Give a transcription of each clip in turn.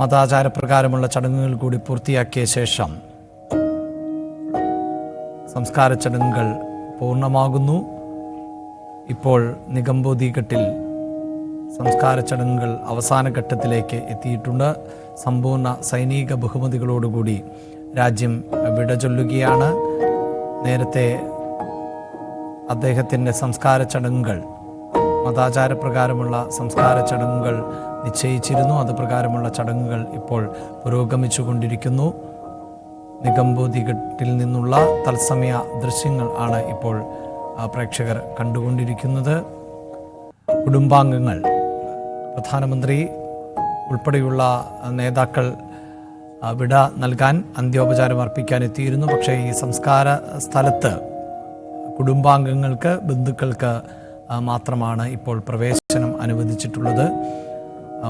മതാചാരപ്രകാരമുള്ള ചടങ്ങുകൾ കൂടി പൂർത്തിയാക്കിയ ശേഷം സംസ്കാര ചടങ്ങുകൾ പൂർണമാകുന്നു. ഇപ്പോൾ നിഗംബോധിഘട്ടിൽ സംസ്കാര ചടങ്ങുകൾ അവസാന ഘട്ടത്തിലേക്ക് എത്തിയിട്ടുണ്ട്. സമ്പൂർണ സൈനിക ബഹുമതികളോടുകൂടി രാജ്യം വിട ചൊല്ലുകയാണ്. നേരത്തെ അദ്ദേഹത്തിന്റെ സംസ്കാര ചടങ്ങുകൾ മതാചാരപ്രകാരമുള്ള സംസ്കാര ചടങ്ങുകൾ നിശ്ചയിച്ചിരുന്നു. അത് പ്രകാരമുള്ള ചടങ്ങുകൾ ഇപ്പോൾ പുരോഗമിച്ചു കൊണ്ടിരിക്കുന്നു നിഗംബോധിഘട്ടിൽ നിന്നുള്ള തത്സമയ ദൃശ്യങ്ങൾ ആണ് ഇപ്പോൾ പ്രേക്ഷകർ കണ്ടുകൊണ്ടിരിക്കുന്നത്. കുടുംബാംഗങ്ങൾ പ്രധാനമന്ത്രി ഉൾപ്പെടെയുള്ള നേതാക്കൾ വിട നൽകാൻ അന്ത്യോപചാരം അർപ്പിക്കാൻ എത്തിയിരുന്നു. പക്ഷേ ഈ സംസ്കാര സ്ഥലത്ത് കുടുംബാംഗങ്ങൾക്ക് ബന്ധുക്കൾക്ക് മാത്രമാണ് ഇപ്പോൾ പ്രവേശനം അനുവദിച്ചിട്ടുള്ളത്.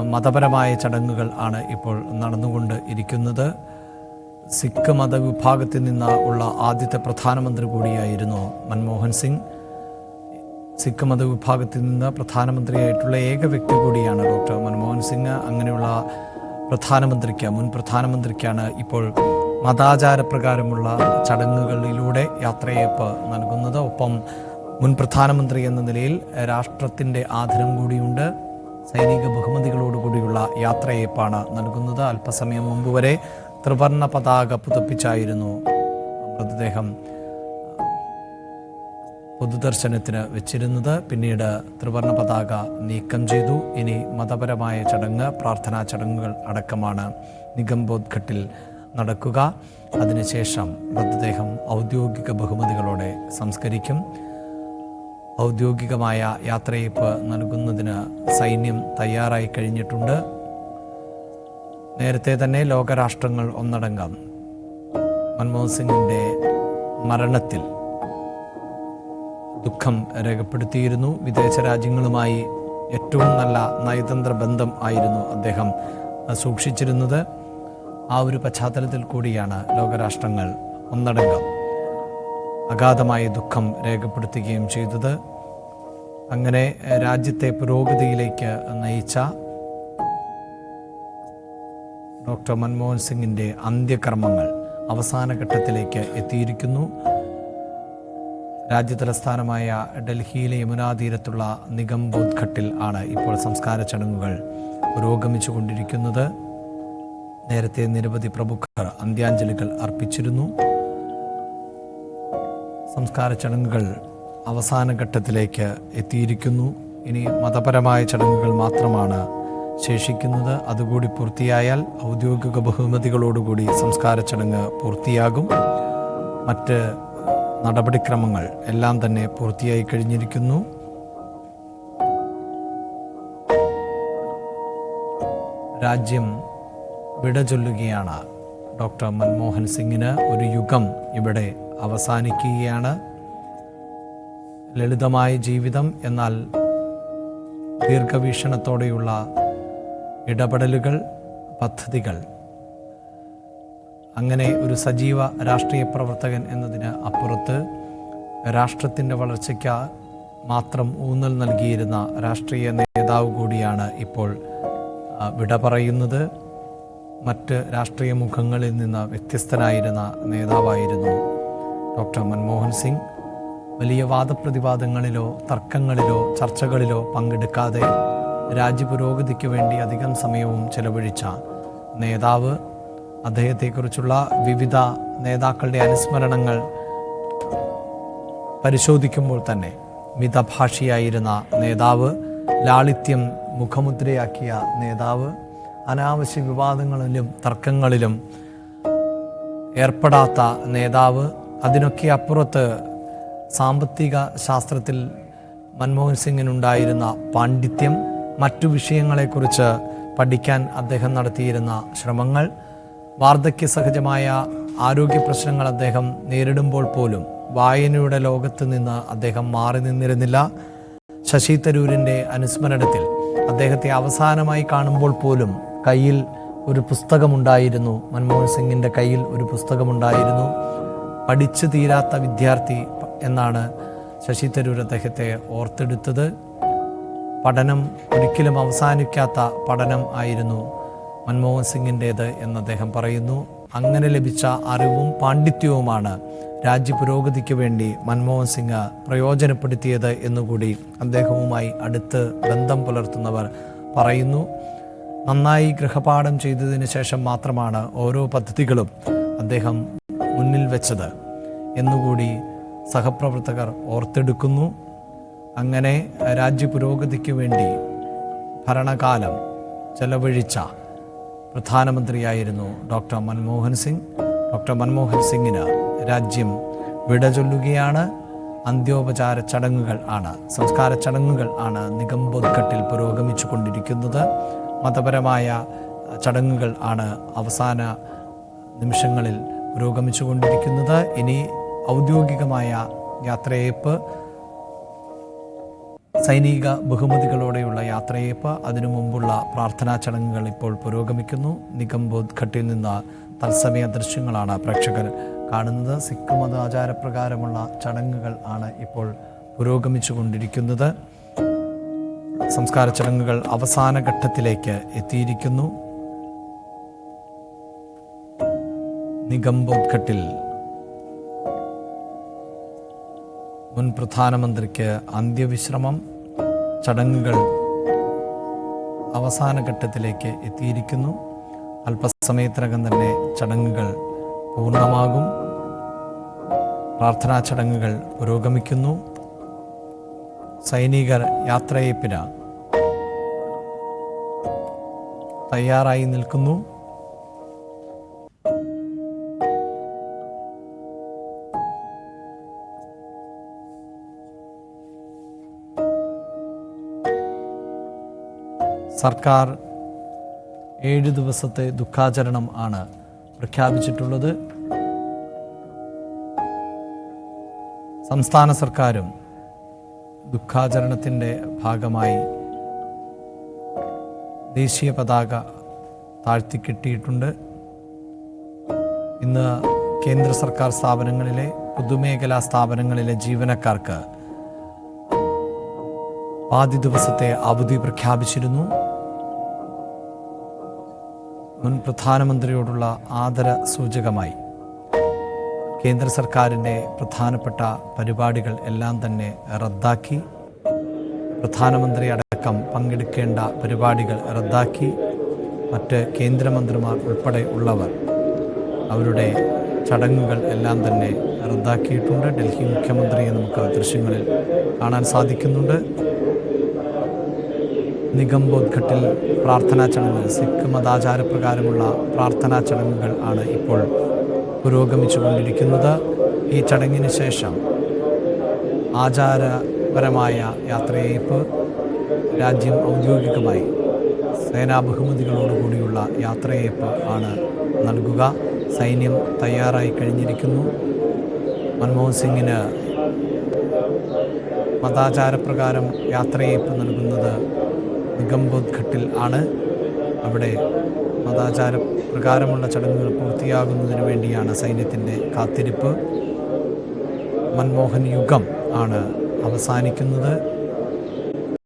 മതപരമായ ചടങ്ങുകൾ ആണ് ഇപ്പോൾ നടന്നുകൊണ്ട് ഇരിക്കുന്നത്. സിഖ് മതവിഭാഗത്തിൽ നിന്ന് ഉള്ള ആദ്യത്തെ പ്രധാനമന്ത്രി കൂടിയായിരുന്നു മൻമോഹൻ സിംഗ്. സിഖ് മതവിഭാഗത്തിൽ നിന്ന് പ്രധാനമന്ത്രിയായിട്ടുള്ള ഏക വ്യക്തി കൂടിയാണ് ഡോക്ടർ മൻമോഹൻ സിംഗ്. അങ്ങനെയുള്ള പ്രധാനമന്ത്രിക്ക് മുൻ പ്രധാനമന്ത്രിക്കാണ് ഇപ്പോൾ മതാചാരപ്രകാരമുള്ള ചടങ്ങുകളിലൂടെ യാത്രയയപ്പ് നൽകുന്നത്. ഒപ്പം മുൻ പ്രധാനമന്ത്രി എന്ന നിലയിൽ രാഷ്ട്രത്തിന്റെ ആദരം കൂടിയുണ്ട്. സൈനിക ബഹുമതികളോടുകൂടിയുള്ള യാത്രയേപ്പാണ് നൽകുന്നത്. അല്പസമയം മുമ്പ് വരെ ത്രിവർണ പതാക പുതപ്പിച്ചായിരുന്നു മൃതദേഹം പൊതുദർശനത്തിന് വെച്ചിരുന്നത്. പിന്നീട് ത്രിവർണ പതാക നീക്കം ചെയ്തു. ഇനി മതപരമായ ചടങ്ങ് പ്രാർത്ഥനാ ചടങ്ങുകൾ അടക്കമാണ് നിഗംബോദ്ഘട്ടിൽ നടക്കുക. അതിനുശേഷം മൃതദേഹം ഔദ്യോഗിക ബഹുമതികളോടെ സംസ്കരിക്കും. ഔദ്യോഗികമായ യാത്രയയപ്പ് നൽകുന്നതിന് സൈന്യം തയ്യാറായി കഴിഞ്ഞിട്ടുണ്ട്. നേരത്തെ തന്നെ ലോകരാഷ്ട്രങ്ങൾ ഒന്നടങ്കം മൻമോഹൻ സിംഗിന്റെ മരണത്തിൽ ദുഃഖം രേഖപ്പെടുത്തിയിരുന്നു. വിദേശ രാജ്യങ്ങളുമായി ഏറ്റവും നല്ല നയതന്ത്ര ബന്ധം ആയിരുന്നു അദ്ദേഹം സൂക്ഷിച്ചിരുന്നത്. ആ ഒരു പശ്ചാത്തലത്തിൽ കൂടിയാണ് ലോകരാഷ്ട്രങ്ങൾ ഒന്നടങ്കം അഗാധമായ ദുഃഖം രേഖപ്പെടുത്തുകയും ചെയ്തത്. അങ്ങനെ രാജ്യത്തെ പുരോഗതിയിലേക്ക് നയിച്ച ഡോക്ടർ മൻമോഹൻ സിംഗിന്റെ അന്ത്യകർമ്മങ്ങൾ അവസാന ഘട്ടത്തിലേക്ക് എത്തിയിരിക്കുന്നു. രാജ്യതലസ്ഥാനമായ ഡൽഹിയിലെ യമുനാ തീരത്തുള്ള നിഗംബോധ് ഘട്ടിൽ ആണ് ഇപ്പോൾ സംസ്കാര ചടങ്ങുകൾ പുരോഗമിച്ചു കൊണ്ടിരിക്കുന്നത് നേരത്തെ നിരവധി പ്രമുഖർ അന്ത്യാഞ്ജലികൾ അർപ്പിച്ചിരുന്നു. സംസ്കാര ചടങ്ങുകൾ അവസാന ഘട്ടത്തിലേക്ക് എത്തിയിരിക്കുന്നു. ഇനി മതപരമായ ചടങ്ങുകൾ മാത്രമാണ് ശേഷിക്കുന്നത്. അതുകൂടി പൂർത്തിയായാൽ ഔദ്യോഗിക ബഹുമതികളോടുകൂടി സംസ്കാര ചടങ്ങ് പൂർത്തിയാകും. മറ്റ് നടപടിക്രമങ്ങൾ എല്ലാം തന്നെ പൂർത്തിയായി കഴിഞ്ഞിരിക്കുന്നു. രാജ്യം വിട ചൊല്ലുകയാണ്. ഡോക്ടർ മൻമോഹൻ സിംഗിന് ഒരു യുഗം ഇവിടെ അവസാനിക്കുകയാണ്. ലളിതമായ ജീവിതം എന്നാൽ ദീർഘവീക്ഷണത്തോടെയുള്ള ഇടപെടലുകൾ പദ്ധതികൾ. അങ്ങനെ ഒരു സജീവ രാഷ്ട്രീയ പ്രവർത്തകൻ എന്നതിന് അപ്പുറത്ത് രാഷ്ട്രത്തിന്റെ വളർച്ചയ്ക്ക് മാത്രം ഊന്നൽ നൽകിയിരുന്ന രാഷ്ട്രീയ നേതാവ് കൂടിയാണ് ഇപ്പോൾ വിട പറയുന്നത്. മറ്റ് രാഷ്ട്രീയ മുഖങ്ങളിൽ നിന്ന് വ്യത്യസ്തനായിരുന്ന നേതാവായിരുന്നു ഡോക്ടർ മൻമോഹൻ സിംഗ്. വലിയ വാദപ്രതിവാദങ്ങളിലോ തർക്കങ്ങളിലോ ചർച്ചകളിലോ പങ്കെടുക്കാതെ രാജ്യപുരോഗതിക്ക് വേണ്ടി അധികം സമയവും ചെലവഴിച്ച നേതാവ് അദ്ദേഹത്തെക്കുറിച്ചുള്ള വിവിധ നേതാക്കളുടെ അനുസ്മരണങ്ങൾ പരിശോധിക്കുമ്പോൾ തന്നെ മിതഭാഷിയായിരുന്ന നേതാവ് ലാളിത്യം മുഖമുദ്രയാക്കിയ നേതാവ് അനാവശ്യ വിവാദങ്ങളിലും തർക്കങ്ങളിലും ഏർപ്പെടാത്ത നേതാവ്. അതിനൊക്കെ അപ്പുറത്ത് സാമ്പത്തിക ശാസ്ത്രത്തിൽ മൻമോഹൻ സിംഗിനുണ്ടായിരുന്ന പാണ്ഡിത്യം മറ്റു വിഷയങ്ങളെക്കുറിച്ച് പഠിക്കാൻ അദ്ദേഹം നടത്തിയിരുന്ന ശ്രമങ്ങൾ വാർദ്ധക്യ സഹജമായ ആരോഗ്യ പ്രശ്നങ്ങൾ അദ്ദേഹം നേരിടുമ്പോൾ പോലും വായനയുടെ ലോകത്ത് നിന്ന് അദ്ദേഹം മാറി നിന്നിരുന്നില്ല. ശശി തരൂരിന്റെ അനുസ്മരണത്തിൽ അദ്ദേഹത്തെ അവസാനമായി കാണുമ്പോൾ പോലും കയ്യിൽ ഒരു പുസ്തകമുണ്ടായിരുന്നു. മൻമോഹൻ സിംഗിന്റെ കയ്യിൽ ഒരു പുസ്തകമുണ്ടായിരുന്നു. പഠിച്ചു തീരാത്ത വിദ്യാർത്ഥി എന്നാണ് ശശി തരൂർ അദ്ദേഹത്തെ ഓർത്തെടുത്തത്. പഠനം ഒരിക്കലും അവസാനിക്കാത്ത പഠനം ആയിരുന്നു മൻമോഹൻ സിംഗിന്റേത് എന്ന് അദ്ദേഹം പറയുന്നു. അങ്ങനെ ലഭിച്ച അറിവും പാണ്ഡിത്യവുമാണ് രാജ്യ പുരോഗതിക്ക് വേണ്ടി മൻമോഹൻ സിംഗ് പ്രയോജനപ്പെടുത്തിയത് എന്നുകൂടി അദ്ദേഹവുമായി അടുത്ത് ബന്ധം പുലർത്തുന്നവർ പറയുന്നു. നന്നായി ഗൃഹപാഠം ചെയ്തതിന് ശേഷം മാത്രമാണ് ഓരോ പദ്ധതികളും അദ്ദേഹം മുന്നിൽ വെച്ചത് എന്നുകൂടി സഹപ്രവർത്തകർ ഓർത്തെടുക്കുന്നു. അങ്ങനെ രാജ്യ പുരോഗതിക്ക് വേണ്ടി ഭരണകാലം ചെലവഴിച്ച പ്രധാനമന്ത്രിയായിരുന്നു ഡോക്ടർ മൻമോഹൻ സിംഗ്. ഡോക്ടർ മൻമോഹൻ സിംഗിന് രാജ്യം വിട ചൊല്ലുകയാണ്. അന്ത്യോപചാര ചടങ്ങുകൾ ആണ്. സംസ്കാര ചടങ്ങുകൾ ആണ് നിഗംബോധ്ഘട്ടിൽ പുരോഗമിച്ചു കൊണ്ടിരിക്കുന്നത് മതപരമായ ചടങ്ങുകൾ ആണ് അവസാന നിമിഷങ്ങളിൽ പുരോഗമിച്ചു കൊണ്ടിരിക്കുന്നത് ഇനി ഔദ്യോഗികമായ യാത്രയേപ്പ് സൈനിക ബഹുമതികളോടെയുള്ള യാത്രയേപ്പ് അതിനു മുമ്പുള്ള പ്രാർത്ഥനാ ചടങ്ങുകൾ ഇപ്പോൾ പുരോഗമിക്കുന്നു. നിഗംബോധ്ഘട്ടിൽ നിന്ന് തത്സമയ ദൃശ്യങ്ങളാണ് പ്രേക്ഷകർ കാണുന്നത് സിഖ് മത ആചാരപ്രകാരമുള്ള ചടങ്ങുകൾ ആണ് ഇപ്പോൾ പുരോഗമിച്ചു കൊണ്ടിരിക്കുന്നത് സംസ്കാര ചടങ്ങുകൾ അവസാന ഘട്ടത്തിലേക്ക് എത്തിയിരിക്കുന്നു. നിഗംബോദ്ഘട്ടിൽ മുൻ പ്രധാനമന്ത്രിക്ക് അന്ത്യവിശ്രമം ചടങ്ങുകൾ അവസാന ഘട്ടത്തിലേക്ക് എത്തിയിരിക്കുന്നു. അല്പസമയത്തിനകം തന്നെ ചടങ്ങുകൾ പൂർണമാകും പ്രാർത്ഥനാ ചടങ്ങുകൾ പുരോഗമിക്കുന്നു. സൈനികർ യാത്രയപ്പിന് തയ്യാറായി നിൽക്കുന്നു. സർക്കാർ ഏഴ് ദിവസത്തെ ദുഃഖാചരണം ആണ്. പ്രഖ്യാപിച്ചിട്ടുള്ളത് സംസ്ഥാന സർക്കാരും ദുഃഖാചരണത്തിന്റെ ഭാഗമായി ദേശീയ പതാക താഴ്ത്തിക്കെട്ടിയിട്ടുണ്ട്. ഇന്ന് കേന്ദ്ര സർക്കാർ സ്ഥാപനങ്ങളിലെ പൊതുമേഖലാ സ്ഥാപനങ്ങളിലെ ജീവനക്കാർക്ക് ആദ്യ ദിവസത്തെ അവധി പ്രഖ്യാപിച്ചിരുന്നു. മുൻ പ്രധാനമന്ത്രിയോടുള്ള ആദര സൂചകമായി കേന്ദ്ര സർക്കാരിന്റെ പ്രധാനപ്പെട്ട പരിപാടികൾ എല്ലാം തന്നെ റദ്ദാക്കി പ്രധാനമന്ത്രി അടക്കം പങ്കെടുക്കേണ്ട പരിപാടികൾ റദ്ദാക്കി മറ്റ് കേന്ദ്രമന്ത്രിമാർ ഉൾപ്പെടെ ഉള്ളവർ അവരുടെ ചടങ്ങുകൾ എല്ലാം തന്നെ റദ്ദാക്കിയിട്ടുണ്ട്. ഡൽഹി മുഖ്യമന്ത്രിയെ നമുക്ക് ദൃശ്യങ്ങളിൽ കാണാൻ സാധിക്കുന്നുണ്ട്. നിഗംബോദ്ഘട്ടിൽ പ്രാർത്ഥനാ ചടങ്ങ് സിഖ് മതാചാരപ്രകാരമുള്ള പ്രാർത്ഥനാ ചടങ്ങുകൾ ആണ് ഇപ്പോൾ പുരോഗമിച്ചു കൊണ്ടിരിക്കുന്നത് ഈ ചടങ്ങിന് ശേഷം ആചാരപരമായ യാത്രയയപ്പ് രാജ്യം ഔദ്യോഗികമായി സേനാ ബഹുമതികളോടുകൂടിയുള്ള യാത്രയയപ്പ് ആണ് നൽകുക. സൈന്യം തയ്യാറായി കഴിഞ്ഞിരിക്കുന്നു. മൻമോഹൻ സിംഗിന് മതാചാരപ്രകാരം യാത്രയയപ്പ് നൽകുന്നത് നിഗംബോധ് ഘട്ടിൽ ആണ്. അവിടെ മതാചാര പ്രകാരമുള്ള ചടങ്ങുകൾ പൂർത്തിയാകുന്നതിന് വേണ്ടിയാണ് സൈന്യത്തിന്റെ കാത്തിരിപ്പ്. മൻമോഹൻ യുഗം ആണ് അവസാനിക്കുന്നത്.